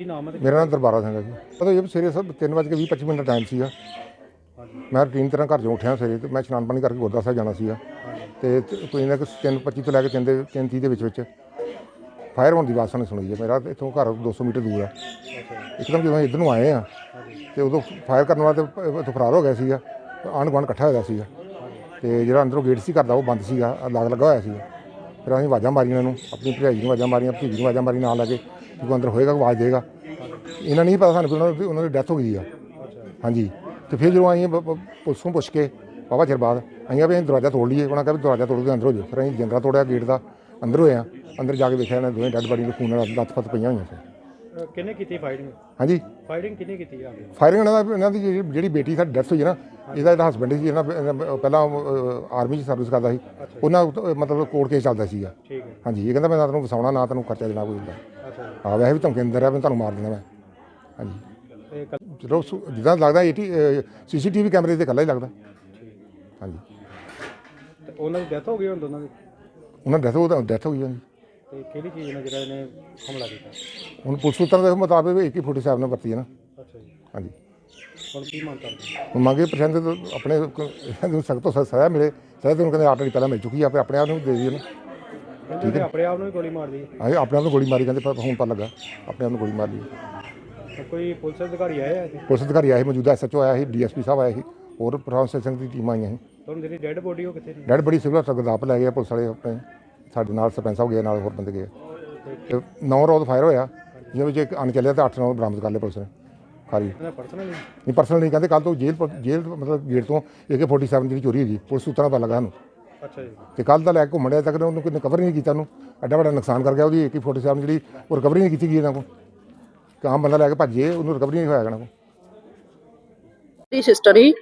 ਕੀ ਨਾਮ ਹੈ ਮੇਰਾ ਨਾਮ ਦਰਬਾਰਾ ਸਿੰਘ ਹੈ ਜੀ। ਪਤਾ ਇਹ ਸਵੇਰੇ ਸਭ 3:20 25 ਮਿੰਟ ਦਾ ਟਾਈਮ ਸੀਗਾ। ਮੈਂ ਰੂਟੀਨ ਤਰ੍ਹਾਂ ਘਰ ਚੋਂ ਉੱਠਿਆ ਸਵੇਰੇ ਤੇ ਮੈਂ ਇਸ਼ਨਾਨ ਪਾਣੀ ਕਰਕੇ ਗੁਰਦੁਆਰਾ ਸਾਹਿਬ ਜਾਣਾ ਸੀਗਾ। ਤੇ ਕੋਈ ਨਾ 3:25 ਤੋਂ ਲੈ ਕੇ 3 ਦੇ 3:30 ਦੇ ਵਿੱਚ ਵਿੱਚ ਫਾਇਰ ਹੋਣ ਦੀ ਆਵਾਜ਼ ਸਾਨੂੰ ਸੁਣੀ ਹੈ। ਮੇਰਾ ਇੱਥੋਂ ਘਰ 200 ਮੀਟਰ ਦੂਰ ਆ। ਇੱਕਦਮ ਜਦੋਂ ਇੱਧਰ ਨੂੰ ਆਏ ਆ ਤੇ ਉਦੋਂ ਫਾਇਰ ਕਰਨ ਵਾਲਾ ਤੇ ਉੱਥੋਂ ਫਰਾਰ ਹੋ ਗਿਆ ਸੀਗਾ। ਆਂਢ ਗੁਆਂਢ ਇਕੱਠਾ ਹੋਇਆ ਸੀਗਾ। ਤੇ ਜਿਹੜਾ ਅੰਦਰੋਂ ਗੇਟ ਸੀ ਘਰ ਦਾ ਉਹ ਬੰਦ ਸੀਗਾ। ਲਾਗ ਲੱਗਾ ਹੋਇਆ ਸੀਗਾ। ਫਿਰ ਅਸੀਂ ਆਵਾਜ਼ਾਂ ਮਾਰੀਆਂ ਇਹਨਾਂ ਨੂੰ। ਆਪਣੀ ਭਰਜਾਈ ਨੂੰ ਆਵਾਜ਼ਾਂ ਮਾਰੀਆਂ, ਭਤੀਜੀ ਨੂੰ ਆਵਾਜ਼ਾਂ ਮਾਰੀ ਨਾਲ ਲੱਗੇ ਕਿ ਕੋਈ ਅੰਦਰ ਹੋਏਗਾ ਆਵਾਜ਼ ਦੇਗਾ। ਇਹਨਾਂ ਨਹੀਂ ਪਤਾ ਸਾਨੂੰ ਕਿ ਉਹਨਾਂ ਦੀ ਉਹਨਾਂ ਦੀ ਡੈਥ ਹੋ ਗਈ ਆ। ਹਾਂਜੀ। ਤੇ ਫਿਰ ਜਦੋਂ ਆਈਆਂ ਪੁਲਿਸ ਨੂੰ ਪੁੱਛ ਕੇ ਬਾਬਾ ਚਿਰ ਬਾਅਦ ਆਈਆਂ ਵੀ ਅਸੀਂ ਦਰਵਾਜ਼ਾ ਤੋੜ ਲਈਏ। ਉਹਨਾਂ ਕਹਿੰਦਾ ਦਰਵਾਜ਼ਾ ਤੋੜ ਕੇ ਅੰਦਰ ਹੋ ਜਾਓ। ਫਿਰ ਅਸੀਂ ਜੰਗਲਾ ਤੋੜਿਆ ਗੇਟ ਦਾ ਅੰਦਰ ਹੋਏ ਆ। ਅੰਦਰ ਜਾ ਕੇ ਵੇਖਿਆ ਇਹਨਾਂ ਦੋਵੇਂ ਡੈੱਡ ਬਾਡੀ ਦੇ ਖੂਨ ਨਾਲ ਲੱਤ-ਫੱਤ ਪਈਆਂ ਹੋਈਆਂ ਸੀ। ਕਿਹਨੇ ਕੀਤੀ ਫਾਈਟਿੰਗ ਹਾਂਜੀ। ਫਾਈਟਿੰਗ ਕਿਹਨੇ ਕੀਤੀ ਆ? ਫਾਇਰਿੰਗ ਇਹਨਾਂ ਦਾ ਇਹਨਾਂ ਦੀ ਜਿਹੜੀ- ਜਿਹੜੀ ਬੇਟੀ ਸਾਡੀ ਡੈਥ ਹੋਈ ਨਾ ਇਹਦਾ ਇਹਦਾ ਹਸਬੰਡ ਸੀ ਇਹਨਾਂ ਇਹਨਾਂ ਪਹਿਲਾਂ ਆਰਮੀ 'ਚ ਸਰਵਿਸ ਕਰਦਾ ਸੀ। ਉਹਨਾਂ ਉੱਤੇ ਮਤਲਬ ਕੋਰਟ ਕੇਸ ਚੱਲਦਾ ਸੀਗਾ। ਠੀਕ ਹੈ। ਹਾਂਜੀ। ਇਹ ਕਹਿੰਦਾ ਮੈਂ ਨਾ ਤੈਨੂੰ ਵਸਾਉਣਾ ਨਾ ਤੈਨੂੰ ਖਰਚਾ ਦੇਣਾ ਕੋਈ ਹੁੰਦਾ। ਆ ਵੈਸੇ ਵੀ ਧਮਕੀ ਅੰਦਰ ਆ ਮੈਂ ਤੁਹਾਨੂੰ ਮਾਰ ਦੇਣਾ ਮੈਂ। ਹਾਂਜੀ। ਚਲੋ ਸੁ- ਜਿੱਦਾਂ ਲੱਗਦਾ ਏਟੀ ਸੀਸੀਟੀਵੀ ਕੈਮਰੇ ਤੇ ਇਕੱਲਾ ਹੀ ਲੱਗਦਾ। ਹਾਂਜੀ। ਤੇ ਉਹਨਾਂ ਦੀ ਡੈਥ ਹੋ ਗਈ ਹੁਣ ਦੋਨਾਂ ਦੀ? ਉਹਨਾਂ ਡੈਥ ਉਹ ਡੈਥ ਹੋ ਗਈ ਤੇ ਕਿਹੜੀ ਚੀਜ਼ ਨਾਲ ਜਿਹੜਾ ਇਹਨੇ ਹਮਲਾ ਕੀਤਾ? ਹੁਣ ਪੁਲਿਸ ਸੂਤਰਾਂ ਦੇ ਮੁਤਾਬਕ AK 47 ਨੇ ਵਰਤੀ ਹੈ ਨਾ। ਅੱਛਾ ਜੀ। ਹਾਂਜੀ। ਹੁਣ ਕੀ ਮੰਗ ਕਰਦੇ ਹੁਣ ਮੰਗੇ ਪ੍ਰਸ਼ਾਸਨ ਤੋਂ ਆਪਣੇ ਇਹਨਾਂ ਨੂੰ ਸਖਤ ਤੋਂ ਸਖਤ ਸਜ਼ਾ ਮਿਲੇ। ਸਜ਼ਾ ਤਾਂ ਉਹਨੂੰ ਕਹਿੰਦੇ ਆਲਰੇਡੀ ਪਹਿਲਾਂ ਮਿਲ ਚੁੱਕੀ ਆ ਆਪੇ ਆਪਣੇ ਆਪ ਨੂੰ ਦੇ ਦਈਏ ਨਾ। ਕਹਿੰਦੇ ਕਿ ਆਪਣੇ ਆਪ ਨੂੰ ਹੀ ਗੋਲੀ ਮਾਰ ਲਈ। ਹਾਂ ਆਪਣੇ ਆਪ ਨੂੰ ਗੋਲੀ ਮਾਰੀ ਕਹਿੰਦੇ ਪਰ ਹੁਣ ਪਤਾ ਲੱਗਾ ਆਪਣੇ ਆਪ ਨੂੰ ਗੋਲੀ ਮਾਰ ਲਈ। ਤੇ ਕੋਈ ਪੁਲਿਸ ਅਧਿਕਾਰੀ ਆਇਆ ਇੱਥੇ? ਪੁਲਿਸ ਅਧਿਕਾਰੀ ਆਏ ਸੀ, ਮੌਜੂਦਾ ਐਸਐਚਓ ਆਇਆ ਸੀ ਡੀਐਸਪੀ ਸਾਹਿਬ ਆਏ ਸੀ ਹੋਰ ਪ੍ਰਸ਼ਾਸਨ ਸਿੰਘ ਦੀ ਟੀਮ ਆਈਆਂ ਸੀ। ਤੁਹਾਨੂੰ ਜਿਹੜੀ ਡੈੱਡ ਬੋਡੀ ਉਹ ਕਿੱਥੇ ਨੇ ਡੈਡ ਬੜੀ ਸਿਵਲ ਹਸਪਤਾਲ ਗਦਾਪ ਲੈ ਗਏ ਆ ਪੁਲਿਸ ਵਾਲੇ ਆਪਣੇ ਸਾਡੇ ਨਾਲ ਸਰਪੰਚ ਸਾਹਿਬ ਗਏ ਨਾਲ ਹੋਰ ਬੰਦੇ ਗਏ ਤੇ ਨੌ ਰੋਡ ਫਾਇਰ ਹੋਇਆ ਜਿਹਦੇ ਵਿੱਚ ਇੱਕ ਅਣ ਚੱਲਿਆ ਤੇ 8 ਨੌ ਬਰਾਮਦ ਕਰ ਲਏ ਪੁਲਿਸ ਨੇ ਖਾਰੀ ਇਹਨਾਂ ਪਰਸਨਲ ਨਹੀਂ? ਪਰਸਨਲ ਨਹੀਂ ਕਹਿੰਦੇ ਕੱਲ ਤੋਂ ਜੇਲ੍ਹ ਜੇਲ੍ਹ ਮਤਲਬ ਗੇਟ ਤੋਂ AK47 ਜਿਹੜੀ ਚੋਰੀ ਹੋਈ ਪੁਲਿਸ ਸੂਤਰਾਂ ਦਾ ਲੱਗਾ ਸਾਨੂੰ। ਅੱਛਾ ਜੀ। ਤੇ ਕੱਲ ਦਾ ਲੈ ਕੇ ਘੁੰਮਣ ਡਿਆ ਤੱਕ ਉਹਨੂੰ ਕੋਈ ਕਵਰ ਨਹੀਂ ਕੀਤਾ ਉਹਨੂੰ। ਐਡਾ ਵੱਡਾ ਨੁਕਸਾਨ ਕਰ ਗਿਆ ਉਹਦੀ AK47 ਜਿਹੜੀ ਉਹ ਰਿਕਵਰੀ ਨਹੀਂ ਕੀਤੀ ਗਈ ਇਹਨਾਂ ਕੋਲ। ਕਿ ਆਮ ਬੰਦਾ ਲੈ ਕੇ ਭੱਜੇ ਉਹਨੂੰ ਰਿਕਵਰੀ ਨਹੀਂ ਹੋਇਆ ਇਹਨਾਂ ਕੋਲ। ਦੀ ਸਿਸਟਰ ਹੀ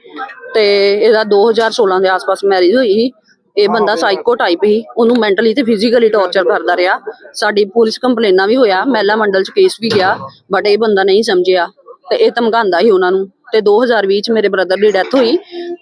ਤੇ ਇਹਦਾ 2016 ਦੇ ਆਸ-ਪਾਸ ਮੈਰਿਜ ਹੋਈ ਸੀ। ਇਹ ਬੰਦਾ ਸਾਈਕੋ ਟਾਈਪ ਹੀ ਉਹਨੂੰ ਮੈਂਟਲੀ ਤੇ ਫਿਜ਼ੀਕਲੀ ਟੌਰਚਰ ਕਰਦਾ ਰਿਹਾ। ਸਾਡੀ ਪੁਲਿਸ ਕੰਪਲੇਨਾਂ ਵੀ ਹੋਇਆ ਮਹਿਲਾ ਮੰਡਲ ਚ ਕੇਸ ਵੀ ਗਿਆ ਬਟ ਇਹ ਬੰਦਾ ਨਹੀਂ ਸਮਝਿਆ। ਤੇ ਇਹ ਧਮਕਾਉਂਦਾ ਸੀ ਉਹਨਾਂ ਨੂੰ। ਤੇ 2020 ਚ ਮੇਰੇ ਬ੍ਰਦਰ ਦੀ ਡੈਥ ਹੋਈ।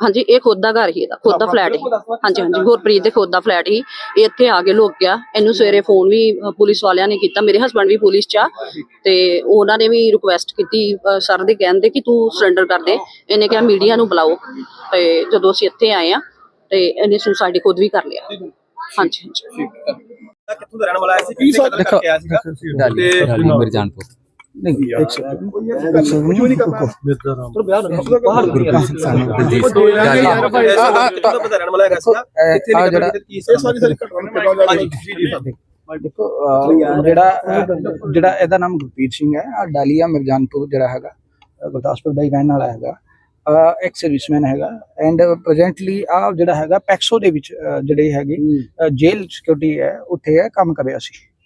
ਹਾਂਜੀ ਇਹ ਖੁਦ ਦਾ ਘਰ ਹੀ ਇਹਦਾ ਖੁਦ ਦਾ ਫਲੈਟ ਹੀ। ਹਾਂਜੀ ਹਾਂਜੀ ਗੁਰਪ੍ਰੀਤ ਦੇ ਖੁਦ ਦਾ ਫਲੈਟ ਹੀ। ਇੱਥੇ ਆ ਕੇ ਲੁੱਕ ਗਿਆ। ਇਹਨੂੰ ਸਵੇਰੇ ਫੋਨ ਵੀ ਪੁਲਿਸ ਵਾਲਿਆਂ ਨੇ ਕੀਤਾ। ਮੇਰੇ ਹਸਬੰਡ ਵੀ ਪੁਲਿਸ ਚ ਆ। ਤੇ ਉਹਨਾਂ ਨੇ ਵੀ ਰਿਕੁਐਸਟ ਕੀਤੀ ਸਰ ਦੇ ਕਹਿਣ ਕਿ ਤੂੰ ਸਰੈਂਡਰ ਕਰ ਦੇ। ਇਹਨੇ ਕਿਹਾ ਮੀਡੀਆ ਨੂੰ ਬੁਲਾਓ। ਤੇ ਜਦੋਂ ਅਸੀਂ ਇੱਥੇ ਆਏ ਆ ਤੇ ਇਹਨੇ ਸੁਸਾਇਟੀ ਖੁਦ ਵੀ ਕਰ ਲਿਆ। ਹਾਂਜੀ ਹਾਂਜੀ। ਕਿੱਥੋਂ ਦਾ ਰਹਿਣ ਵਾਲਾ ਸੀ? 20 ਸਾਲ ਤੱਕ ਆਇਆ ਸੀਗਾ? ਤੇ ਮਿਰਜਾਨਪੁਰ ਜਿਹੜਾ ਗੁਰਪ੍ਰੀਤ ਸਿੰਘ ਹੈ ਡਾਲੀਆ ਮਿਰਜਾਨਪੁਰ ਜਿਹੜਾ ਹੈਗਾ ਗੁਰਦਾਸਪੁਰ ਦਾ ਪੈਕਸੋ ਦੇ ਵਿੱਚ ਜਿਹੜੇ ਹੈਗੇ ਜੇਲ੍ਹ ਸਿਕਿਉਰਿਟੀ ਹੈ ਉੱਥੇ ਹੈ ਕੰਮ ਕਰਿਆ ਸੀ।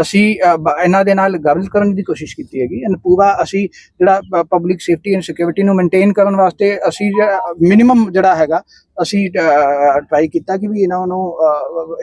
ਅਸੀਂ ਅਹ, ਇਹਨਾਂ ਦੇ ਨਾਲ ਗੱਲ ਕਰਨ ਦੀ ਕੋਸ਼ਿਸ਼ ਕੀਤੀ ਹੈਗੀ। ਐਂਡ ਪੂਰਾ ਅਸੀਂ ਜਿਹੜਾ ਪਬਲਿਕ ਸੇਫਟੀ ਐਂਡ ਸਿਕਿਉਰਿਟੀ ਨੂੰ ਮੇਨਟੇਨ ਕਰਨ ਵਾਸਤੇ ਅਸੀਂ ਮਿਨੀਮਮ ਜਿਹੜਾ ਹੈਗਾ ਅਸੀਂ ਟਰਾਈ ਕੀਤਾ ਕਿ ਵੀ ਇਹਨਾਂ ਨੂੰ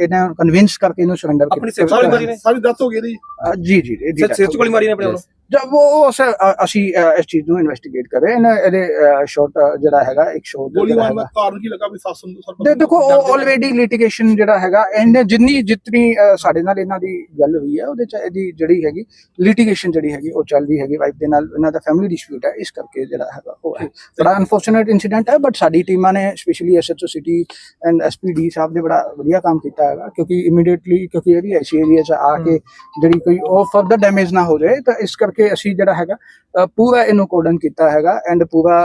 ਇਹਨਾਂ ਨੂੰ ਕਨਵਿੰਸ ਕਰਕੇ ਇਹਨੂੰ ਸਰੈਂਡਰ ਆਪਣੀ ਸੇਫਟੀ ਵਾਲੀ ਮਾਰੀ ਨੇ? ਸਾਰੀ ਦੱਸ ਹੋ ਗਈ ਜੀ ਜੀ ਜੀ ਸਰ ਸਿਰ ਚ ਗੋਲੀ ਮਾਰੀ ਨੇ ਆਪਣੇ ਵੱਲੋਂ? ਜਦ ਉਹ ਉਹ ਸਰ ਅਸੀਂ ਇਸ ਚੀਜ਼ ਨੂੰ ਇਨਵੈਸਟੀਗੇਟ ਕਰ। ਰਹੇ ਹਾਂ ਇਹਨਾਂ- ਇਹਦੇ ਸ਼ਾਰਟ ਜਿਹੜਾ ਹੈਗਾ ਇੱਕ ਸ਼ੋਟ ਗੋਲੀ ਮਾਰਨ ਦਾ ਕਾਰਨ ਕੀ ਲੱਗਾ ਵੀ ਸੱਸ ਨੂੰ ਸਰ ਦੇ ਦੇਖੋ ਆਲਰੇਡੀ ਲਿਟੀਗੇਸ਼ਨ ਜਿਹੜਾ ਹੈਗਾ ਇਹਨੇ ਜਿੰਨੀ ਜਿਤਨੀ ਸਾਡੇ ਨਾਲ ਇਹਨਾਂ ਦੀ ਗੱਲ ਹੋਈ ਹੈ ਉਹਦੇ ਚ ਇਹਦੀ ਜਿਹੜੀ ਹੈਗੀ ਲਿਟੀਗੇਸ਼ਨ ਜਿਹੜੀ ਹੈਗੀ ਉਹ ਚੱਲ ਰਹੀ ਹੈਗੀ। ਵਾਈਫ ਦੇ ਨਾਲ ਇਹਨਾਂ ਦਾ ਫੈਮਿਲੀ ਡਿਸਪਿਊਟ ਹੈ ਇਸ ਕਰਕੇ ਜਿਹੜਾ ਹੈਗਾ ਉਹ ਹੈ। ਬੜਾ ਅਨਫੋਰਚੂਨੇਟ ਇਨਸੀਡੈਂਟ ਹੈ ਬਟ ਸਾਡੀ ਟੀਮਾਂ ਨੇ specially SHO city and SPD ਸਾਹਿਬ ਨੇ ਬੜਾ ਵਧੀਆ ਕੰਮ ਕੀਤਾ ਹੈਗਾ ਕਿਉਂਕਿ ਇਮੀਡੀਏਟਲੀ ਕਿਉਂਕਿ ਇਹ ਵੀ ਐਸੀ ਏਰੀਆ ਚ ਆ ਕੇ ਜਿਹੜੀ ਕੋਈ ਉਹ ਫਰਦਰ ਡੈਮੇਜ ਨਾ ਹੋ ਜਾਏ ਤਾਂ ਇਸ ਕਰਕੇ ਅਸੀਂ ਜਿਹੜਾ ਹੈਗਾ ਪੂਰਾ ਇਹਨੂੰ ਕੋਡਨ ਕੀਤਾ ਹੈਗਾ ਐਂਡ ਪੂਰਾ